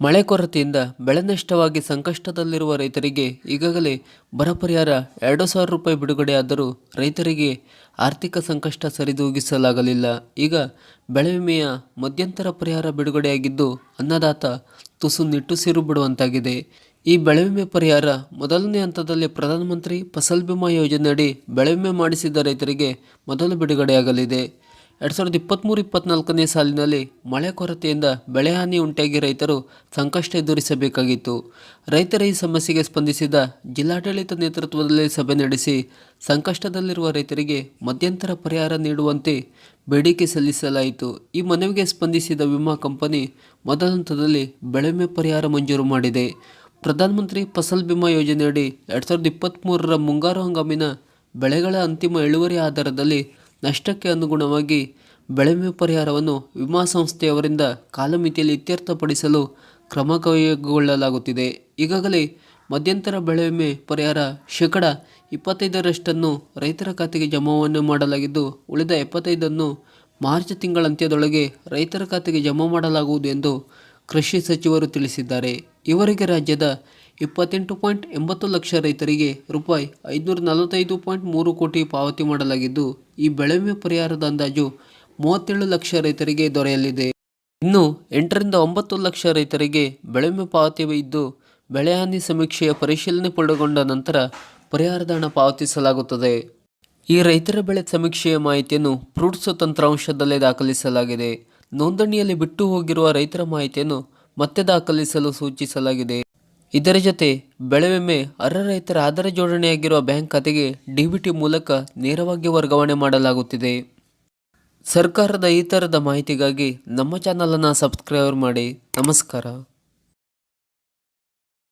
ಮಳೆ ಕೊರತೆಯಿಂದ ಬೆಳೆ ನಷ್ಟವಾಗಿ ಸಂಕಷ್ಟದಲ್ಲಿರುವ ರೈತರಿಗೆ ಈಗಾಗಲೇ ಬರ ಪರಿಹಾರ ಎರಡು ಸಾವಿರ ರೂಪಾಯಿ ಬಿಡುಗಡೆಯಾದರೂ ರೈತರಿಗೆ ಆರ್ಥಿಕ ಸಂಕಷ್ಟ ಸರಿದೂಗಿಸಲಾಗಲಿಲ್ಲ. ಈಗ ಬೆಳೆ ವಿಮೆಯ ಮಧ್ಯಂತರ ಪರಿಹಾರ ಬಿಡುಗಡೆಯಾಗಿದ್ದು ಅನ್ನದಾತ ತುಸು ನಿಟ್ಟುಸಿರು ಬಿಡುವಂತಾಗಿದೆ. ಈ ಬೆಳೆ ವಿಮೆ ಪರಿಹಾರ ಮೊದಲನೇ ಹಂತದಲ್ಲಿ ಪ್ರಧಾನಮಂತ್ರಿ ಫಸಲ್ ಬಿಮಾ ಯೋಜನೆಯಡಿ ಬೆಳೆ ವಿಮೆ ಮಾಡಿಸಿದ ರೈತರಿಗೆ ಮೊದಲು ಬಿಡುಗಡೆಯಾಗಲಿದೆ. ಎರಡು ಸಾವಿರದ ಇಪ್ಪತ್ತ್ಮೂರು ಇಪ್ಪತ್ತ್ನಾಲ್ಕನೇ ಸಾಲಿನಲ್ಲಿ ಮಳೆ ಕೊರತೆಯಿಂದ ಬೆಳೆಹಾನಿ ಉಂಟಾಗಿ ರೈತರು ಸಂಕಷ್ಟ ಎದುರಿಸಬೇಕಾಗಿತ್ತು. ರೈತರ ಈ ಸಮಸ್ಯೆಗೆ ಸ್ಪಂದಿಸಿದ ಜಿಲ್ಲಾಡಳಿತ ನೇತೃತ್ವದಲ್ಲಿ ಸಭೆ ನಡೆಸಿ ಸಂಕಷ್ಟದಲ್ಲಿರುವ ರೈತರಿಗೆ ಮಧ್ಯಂತರ ಪರಿಹಾರ ನೀಡುವಂತೆ ಬೇಡಿಕೆ ಸಲ್ಲಿಸಲಾಯಿತು. ಈ ಮನವಿಗೆ ಸ್ಪಂದಿಸಿದ ವಿಮಾ ಕಂಪನಿ ಮೊದಲ ಹಂತದಲ್ಲಿ ಬೆಳೆಮೆ ಪರಿಹಾರ ಮಂಜೂರು ಮಾಡಿದೆ. ಪ್ರಧಾನಮಂತ್ರಿ ಫಸಲ್ ಬಿಮಾ ಯೋಜನೆಯಡಿ ಎರಡು ಸಾವಿರದ ಇಪ್ಪತ್ತ್ಮೂರರ ಮುಂಗಾರು ಹಂಗಾಮಿನ ಬೆಳೆಗಳ ಅಂತಿಮ ಇಳುವರಿ ಆಧಾರದಲ್ಲಿ ನಷ್ಟಕ್ಕೆ ಅನುಗುಣವಾಗಿ ಬೆಳೆ ವಿಮೆ ಪರಿಹಾರವನ್ನು ವಿಮಾ ಸಂಸ್ಥೆಯವರಿಂದ ಕಾಲಮಿತಿಯಲ್ಲಿ ಇತ್ಯರ್ಥಪಡಿಸಲು ಕ್ರಮ ಕೈಗೊಳ್ಳಲಾಗುತ್ತಿದೆ. ಈಗಾಗಲೇ ಮಧ್ಯಂತರ ಬೆಳೆ ವಿಮೆ ಪರಿಹಾರ ಶೇಕಡ ಇಪ್ಪತ್ತೈದರಷ್ಟನ್ನು ರೈತರ ಖಾತೆಗೆ ಜಮಾವಣೆ ಮಾಡಲಾಗಿದ್ದು, ಉಳಿದ ಎಪ್ಪತ್ತೈದನ್ನು ಮಾರ್ಚ್ ತಿಂಗಳಂತ್ಯದೊಳಗೆ ರೈತರ ಖಾತೆಗೆ ಜಮಾ ಮಾಡಲಾಗುವುದು ಎಂದು ಕೃಷಿ ಸಚಿವರು ತಿಳಿಸಿದ್ದಾರೆ. ಇವರಿಗೆ ರಾಜ್ಯದ ಇಪ್ಪತ್ತೆಂಟು ಪಾಯಿಂಟ್ ಎಂಬತ್ತು ಲಕ್ಷ ರೈತರಿಗೆ ರೂಪಾಯಿ ಐದುನೂರ ನಲವತ್ತೈದು ಪಾಯಿಂಟ್ ಮೂರು ಕೋಟಿ ಪಾವತಿ ಮಾಡಲಾಗಿದ್ದು ಈ ಬೆಳೆ ವಿಮೆ ಪರಿಹಾರದ ಅಂದಾಜು ಮೂವತ್ತೇಳು ಲಕ್ಷ ರೈತರಿಗೆ ದೊರೆಯಲಿದೆ. ಇನ್ನು ಎಂಟರಿಂದ ಒಂಬತ್ತು ಲಕ್ಷ ರೈತರಿಗೆ ಬೆಳೆ ವಿಮೆ ಪಾವತಿ ಇದ್ದು, ಬೆಳೆ ಹಾನಿ ಸಮೀಕ್ಷೆಯ ಪರಿಶೀಲನೆ ಪೂರ್ಣಗೊಂಡ ನಂತರ ಪರಿಹಾರದ ಹಣ ಪಾವತಿಸಲಾಗುತ್ತದೆ. ಈ ರೈತರ ಬೆಳೆ ಸಮೀಕ್ಷೆಯ ಮಾಹಿತಿಯನ್ನು ಫ್ರೂಟ್ಸ್ ತಂತ್ರಾಂಶದಲ್ಲೇ ದಾಖಲಿಸಲಾಗಿದೆ. ನೋಂದಣಿಯಲ್ಲಿ ಬಿಟ್ಟು ಹೋಗಿರುವ ರೈತರ ಮಾಹಿತಿಯನ್ನು ಮತ್ತೆ ದಾಖಲಿಸಲು ಸೂಚಿಸಲಾಗಿದೆ. ಇದರ ಜೊತೆ ಬೆಳೆ ವಿಮೆ ಅರ್ಹ ರೈತರ ಆಧಾರ ಜೋಡಣೆಯಾಗಿರುವ ಬ್ಯಾಂಕ್ ಖಾತೆಗೆ ಡಿಬಿಟಿ ಮೂಲಕ ನೇರವಾಗಿ ವರ್ಗಾವಣೆ ಮಾಡಲಾಗುತ್ತಿದೆ. ಸರ್ಕಾರದ ಈ ಥರದ ಮಾಹಿತಿಗಾಗಿ ನಮ್ಮ ಚಾನಲನ್ನು ಸಬ್ಸ್ಕ್ರೈಬ್ ಮಾಡಿ. ನಮಸ್ಕಾರ.